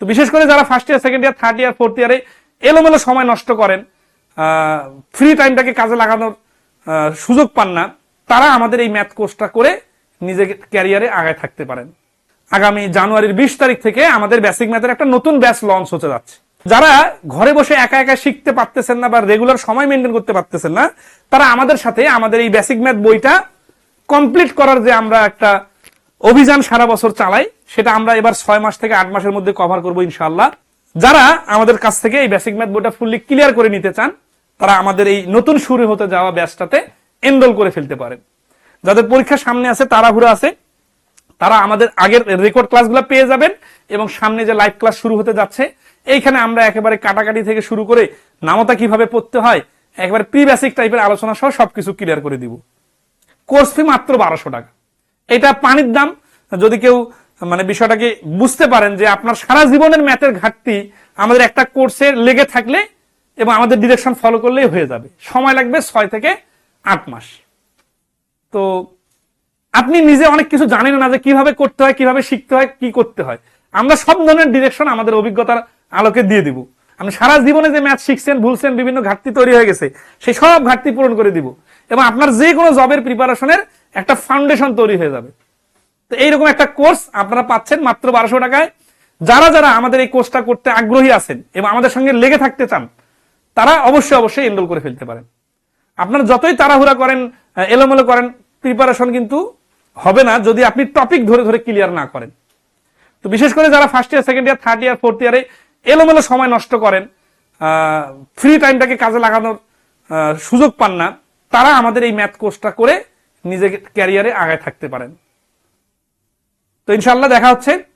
তো বিশেষ করে যারা first year second year third year fourth ইয়ারে এলোমেলো সময় নষ্ট করেন ফ্রি টাইমটাকে কাজে লাগানোর সুযোগ পান না, তারা আমাদের এই ম্যাথ কোর্সটা করে নিজেকে ক্যারিয়ারে আগায় থাকতে পারেন। আগামী জানুয়ারির বিশ তারিখ থেকে আমাদের বেসিক ম্যাথের একটা নতুন ব্যাচ লঞ্চ হতে যাচ্ছে। যারা ঘরে বসে একা একা শিখতে পারতেছেন না বা রেগুলার সময় মেনটেন করতে পারতেছেন না, তারা আমাদের সাথে আমাদের এই বেসিক ম্যাথ বইটা কমপ্লিট করার যে আমরা একটা অভিযান সারা বছর চালাই সেটা আমরা এবার ছয় মাস থেকে আট মাসের মধ্যে কভার করব ইনশাল্লাহ যারা আমাদের কাছ থেকে এই বেসিক ম্যাথ বইটা ফুললি ক্লিয়ার করে নিতে চান, তারা আমাদের এই নতুন শুরু হতে যাওয়া ব্যাচটাতে এনরোল করে ফেলতে পারেন। যাদের পরীক্ষা সামনে আছে, তাড়াহুড়ো আছে, তারা আমাদের আগের রেকর্ড ক্লাসগুলো পেয়ে যাবেন এবং সামনে যে লাইভ ক্লাস শুরু হতে যাচ্ছে, এইখানে আমরা একেবারে কাটাকাটি থেকে শুরু করে নামতা কীভাবে পড়তে হয়, একেবারে প্রি বেসিক টাইপের আলোচনা সহ সবকিছু ক্লিয়ার করে দিব। কোর্স ফি মাত্র বারোশো টাকা। এটা পানির দাম। যদি কেউ মানে বিষয়টাকে বুঝতে পারেন যে আপনার সারা জীবনের ম্যাথের ঘাটতি আমাদের একটা কোর্সে লেগে থাকলে এবং আমাদের ডিরেকশন ফলো করলেই হয়ে যাবে। সময় লাগবে ছয় থেকে আট মাস। তো আপনি নিজে অনেক কিছু জানেন না যে কীভাবে করতে হয়, কীভাবে শিখতে হয়, কি করতে হয়। আমরা সব ধরনের ডিরেকশন আমাদের অভিজ্ঞতার আলোকে দিয়ে দিব। আপনি সারা জীবনে যে ম্যাথ শিখছেন, ভুলছেন, বিভিন্ন ঘাটতি তৈরি হয়ে গেছে, সেই সব ঘাটতি পূরণ করে দিব। এবং আপনার যে কোনো জবের প্রিপারেশনের একটা ফাউন্ডেশন তৈরি হয়ে যাবে। তো এইরকম একটা কোর্স আপনারা পাচ্ছেন মাত্র বারোশো টাকায়। যারা যারা আমাদের এই কোর্সটা করতে আগ্রহী আছেন এবং আমাদের সঙ্গে লেগে থাকতে চান, তারা অবশ্যই অবশ্যই এনরোল করে ফেলতে পারেন। আপনারা যতই তাড়াহুড়া করেন এলোমেলো করেন প্রিপারেশন কিন্তু হবে না যদি আপনি টপিক ধরে ধরে ক্লিয়ার না করেন। তো বিশেষ করে যারা first year second year third year fourth ইয়ারে এলোমেলো সময় নষ্ট করেন ফ্রি টাইমটাকে কাজে লাগানোর সুযোগ পান না, তারা আমাদের এই ম্যাথ কোর্সটা করে নিজেকে ক্যারিয়ারে আগায় থাকতে পারেন। তো ইনশাল্লাহ দেখা হচ্ছে।